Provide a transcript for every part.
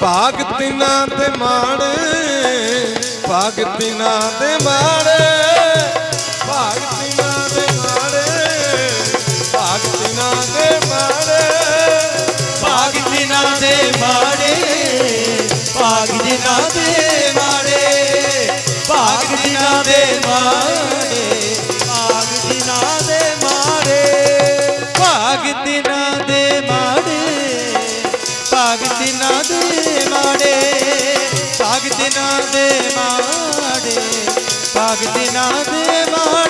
ਭਾਗ ਤਿਨਾਂ ਤੇ ਮਾੜੇ ਭਾਗ ਤਿਨਾਂ ਤੇ ਮਾੜੇ ਭਾਗ ਤਿਨਾਂ ਤੇ ਮਾੜੇ ਭਾਗ ਤਿਨਾਂ ਤੇ ਮਾੜੇ ਭਾਗ ਜਿਨ੍ਹਾਂ ਦੇ ਮਾੜੇ ਭਾਗ ਜਿਨ੍ਹਾਂ ਦੇ ਮਾੜੇ ਭਾਗ ਜਿਨ੍ਹਾਂ ਦੇ ਮਾੜੇ ਸਾਗਦੀ ਨਾ ਦੇ ਮਾੜੇ ਸਾਗਦੀ ਨਾ ਦੇ ਮਾੜੇ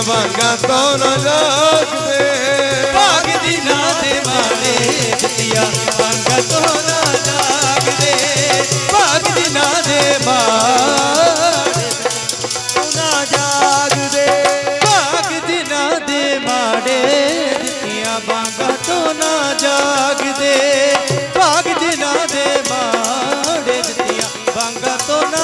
ਦੀਆਂ ਵਾਂਗਾ ਤੋਂ ਨਾ ਜਾਗਦੇ ਭਾਗ ਦੀ ਨਾ ਦੇਵਾਨੇ ਜਤਿਆ ਵਾਂਗਾ ਤੋਂ ਜਾਗਦੇ ਭਾਗ ਨਾ ਦੇਵਾਨੇ ਤੂੰ ਜਾਗਦੇ ਭਾਗ ਨਾ ਦੇਵਾਨੇ ਜਤਿਆ ਵਾਂਗਾ ਤੋਂ ਨਾ ਜਾਗਦੇ ਭਾਗ ਦੀ ਨਾ ਦੇ ਜਤਿਆ ਵਾਂਗਾ ਤੋਂ ਨਾ